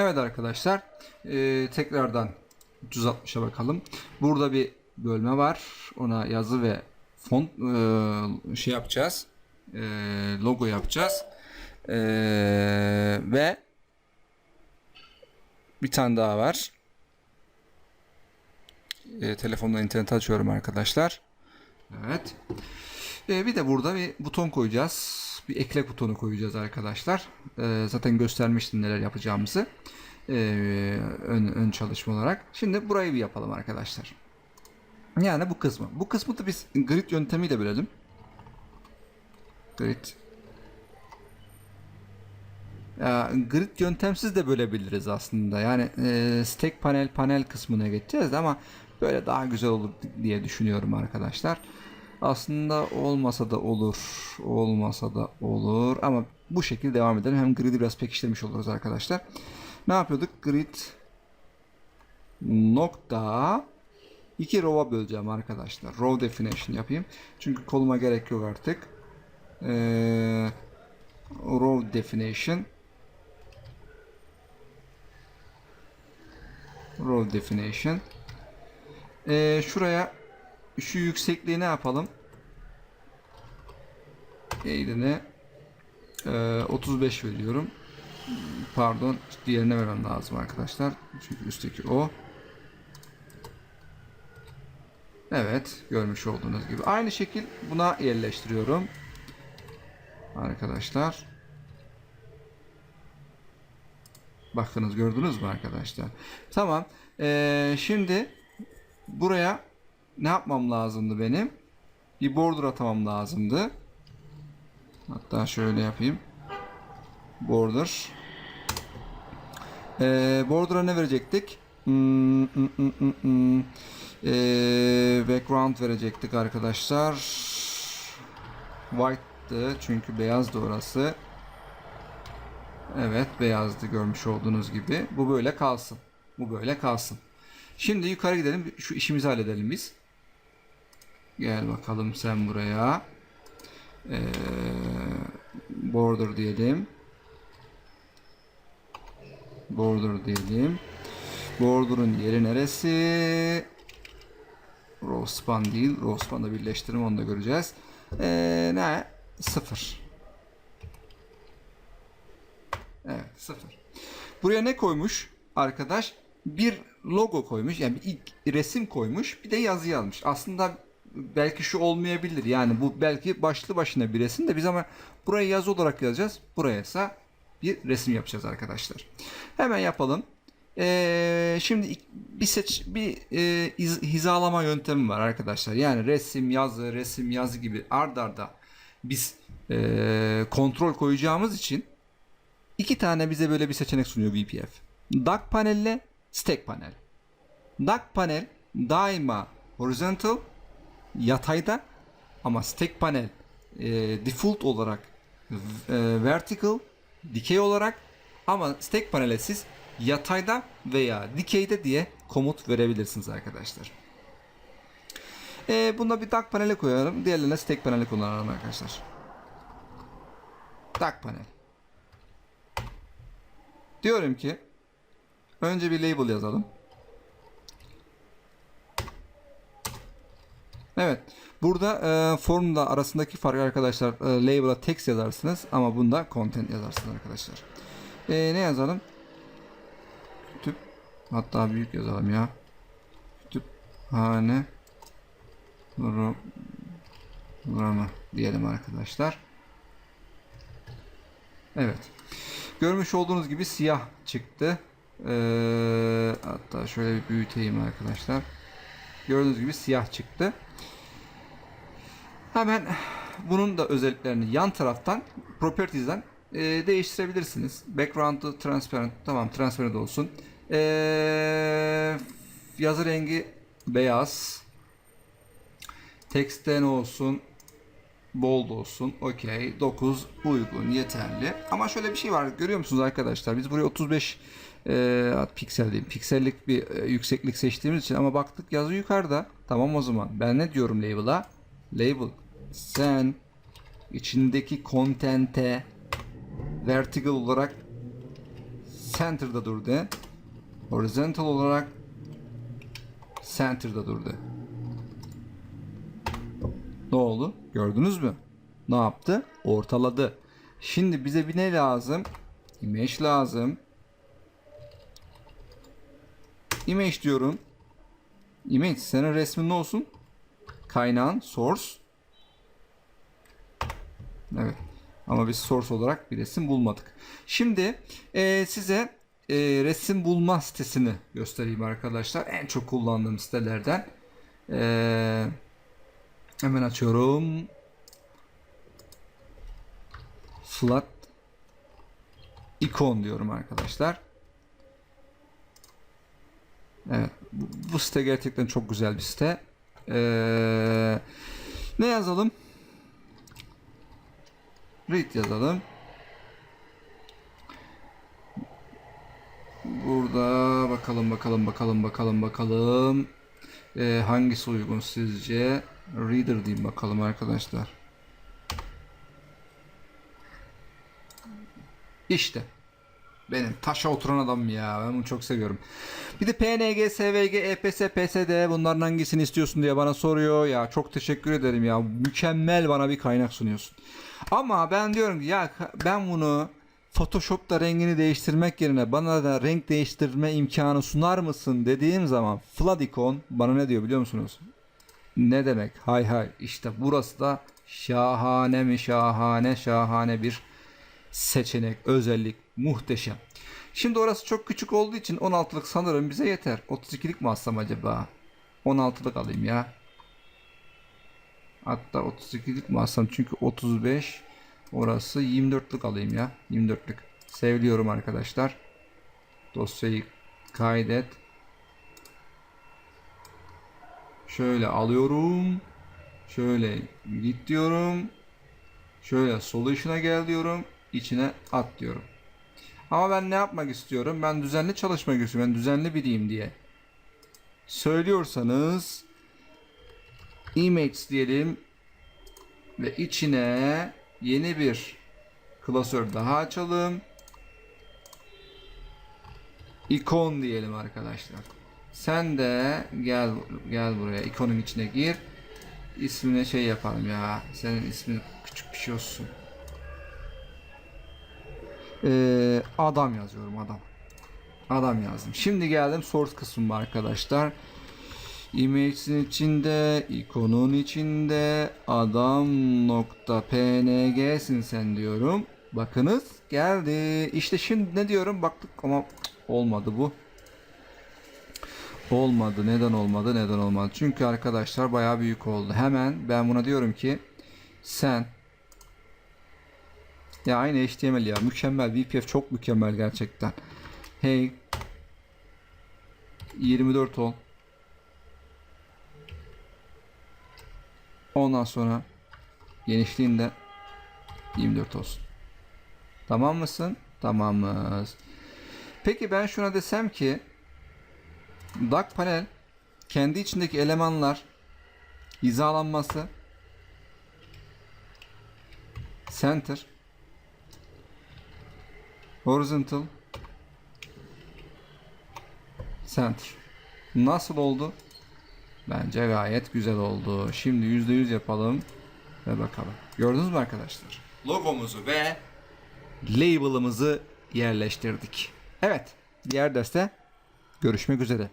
Evet arkadaşlar e, tekrardan 360'a bakalım. Burada bir bölme var. Ona yazı ve font e, şey yapacağız. E, logo yapacağız. E, ve bir tane daha var. E, telefondan internet açıyorum arkadaşlar. Evet. E, bir de burada bir buton koyacağız. Bir ekle butonu koyacağız arkadaşlar. E, zaten göstermiştim neler yapacağımızı. E, ön, ön çalışma olarak. Şimdi burayı bir yapalım arkadaşlar. Yani bu kısmı. Bu kısmı da biz grid yöntemiyle bölelim. Grid. Grid yöntemsiz de bölebiliriz aslında. Yani e, stack panel panel kısmına geçeceğiz ama böyle daha güzel olur diye düşünüyorum arkadaşlar. Aslında olmasa da olur, olmasa da olur ama bu şekilde devam edelim. Hem grid'i biraz pekiştirmiş oluruz arkadaşlar. Ne yapıyorduk? Grid nokta iki row'a böleceğim arkadaşlar. Row definition yapayım. Çünkü koluma gerek yok artık. Ee, row definition row definition Ee, şuraya şu yüksekliği ne yapalım? Eğrine e, 35 veriyorum. Pardon, diğerine vermem lazım arkadaşlar. Çünkü üstteki o. Evet, görmüş olduğunuz gibi. Aynı şekil buna yerleştiriyorum. Arkadaşlar. Bakınız gördünüz mü arkadaşlar? Tamam. Ee, şimdi buraya ne yapmam lazımdı benim? Bir border atamam lazımdı. Hatta şöyle yapayım. Border. Ee, border'a ne verecektik? Hmm, hmm, hmm, hmm, hmm. Ee, background verecektik arkadaşlar. White'tı çünkü beyazdı orası. Evet beyazdı görmüş olduğunuz gibi. Bu böyle kalsın. Bu böyle kalsın. Şimdi yukarı gidelim. Şu işimizi halledelim biz. Gel bakalım sen buraya. Ee, border diyelim. Border diyelim. Border'ın yeri neresi? Row span değil. Row span'da birleştirme onu da göreceğiz. Ee, ne? Sıfır. Evet sıfır. Buraya ne koymuş arkadaş? Bir logo koymuş. Yani bir ilk resim koymuş. Bir de yazı almış. Aslında belki şu olmayabilir. Yani bu belki başlı başına bir resim de biz ama buraya yazı olarak yazacağız. Buraya ise bir resim yapacağız arkadaşlar. Hemen yapalım. Ee, şimdi bir seç bir e, iz- hizalama yöntemi var arkadaşlar. Yani resim, yazı, resim, yazı gibi ard arda biz e, kontrol koyacağımız için iki tane bize böyle bir seçenek sunuyor VPF. Dock panelle stack panel. Dock panel daima horizontal yatayda ama stack panel e, default olarak e, vertical dikey olarak ama stack panele siz yatayda veya dikeyde diye komut verebilirsiniz arkadaşlar. E, bunda bir dock panele koyalım. Diğerlerine stack paneli kullanalım arkadaşlar. Dock panel. Diyorum ki önce bir label yazalım. Evet. Burada e, formda arasındaki fark arkadaşlar e, label'a text yazarsınız ama bunda content yazarsınız arkadaşlar. E, ne yazalım? Kütüp hatta büyük yazalım ya. Kütüphane programı diyelim arkadaşlar. Evet. Görmüş olduğunuz gibi siyah çıktı. Ee, hatta şöyle bir büyüteyim arkadaşlar. Gördüğünüz gibi siyah çıktı. Hemen bunun da özelliklerini yan taraftan Properties'den e, değiştirebilirsiniz. Background'ı transparent tamam transparent olsun. Ee, yazı rengi beyaz. Text'te ne olsun? Bold olsun. Okey. 9 uygun. Yeterli. Ama şöyle bir şey var. Görüyor musunuz arkadaşlar? Biz buraya 35 e, piksel diyeyim. Piksellik bir e, yükseklik seçtiğimiz için ama baktık yazı yukarıda. Tamam o zaman. Ben ne diyorum label'a? Label. Sen içindeki content'e vertical olarak center'da durdu. Horizontal olarak center'da durdu. Ne oldu? Gördünüz mü? Ne yaptı? Ortaladı. Şimdi bize bir ne lazım? Image lazım. Image diyorum. Image senin resmin ne olsun? Kaynağın source. Evet. Ama biz source olarak bir resim bulmadık. Şimdi eee, size eee, resim bulma sitesini göstereyim arkadaşlar. En çok kullandığım sitelerden. Eee, hemen açıyorum. Flat ikon diyorum arkadaşlar. Evet. Bu, bu site gerçekten çok güzel bir site. Eee, ne yazalım? Read yazalım. Burada bakalım bakalım bakalım bakalım bakalım. Ee, hangisi uygun sizce? Reader diyeyim bakalım arkadaşlar. İşte. Benim taşa oturan adam ya. Ben bunu çok seviyorum. Bir de PNG, SVG, EPS, PSD bunların hangisini istiyorsun diye bana soruyor. Ya çok teşekkür ederim ya. Mükemmel bana bir kaynak sunuyorsun. Ama ben diyorum ki ya ben bunu Photoshop'ta rengini değiştirmek yerine bana da renk değiştirme imkanı sunar mısın dediğim zaman Fladicon bana ne diyor biliyor musunuz? Ne demek? Hay hay işte burası da şahane mi şahane şahane bir seçenek, özellik muhteşem. Şimdi orası çok küçük olduğu için 16'lık sanırım bize yeter. 32'lik mi alsam acaba? 16'lık alayım ya. Hatta 32'lik mi alsam çünkü 35 orası 24'lük alayım ya. 24'lük. Seviliyorum arkadaşlar. Dosyayı kaydet. Şöyle alıyorum. Şöyle git diyorum. Şöyle solution'a gel diyorum. İçine at diyorum. Ama ben ne yapmak istiyorum? Ben düzenli çalışmak istiyorum. Ben düzenli biriyim diye. Söylüyorsanız image diyelim ve içine yeni bir klasör daha açalım. İkon diyelim arkadaşlar. Sen de gel gel buraya ikonun içine gir. İsmine şey yapalım ya. Senin ismin küçük bir şey olsun. Ee, adam yazıyorum adam. Adam yazdım. Şimdi geldim source kısmıma arkadaşlar. Image'in içinde, ikonun içinde adam.png'sin sen diyorum. Bakınız geldi. İşte şimdi ne diyorum baktık ama olmadı bu. Olmadı. Neden olmadı? Neden olmadı? Çünkü arkadaşlar bayağı büyük oldu. Hemen ben buna diyorum ki sen ya aynı HTML ya. Mükemmel. VPF çok mükemmel gerçekten. Hey 24 ol. Ondan sonra genişliğinde 24 olsun. Tamam mısın? Tamamız. Peki ben şuna desem ki Dark panel kendi içindeki elemanlar hizalanması center horizontal center nasıl oldu? Bence gayet güzel oldu. Şimdi %100 yapalım ve bakalım. Gördünüz mü arkadaşlar? Logomuzu ve label'ımızı yerleştirdik. Evet, diğer derste görüşmek üzere.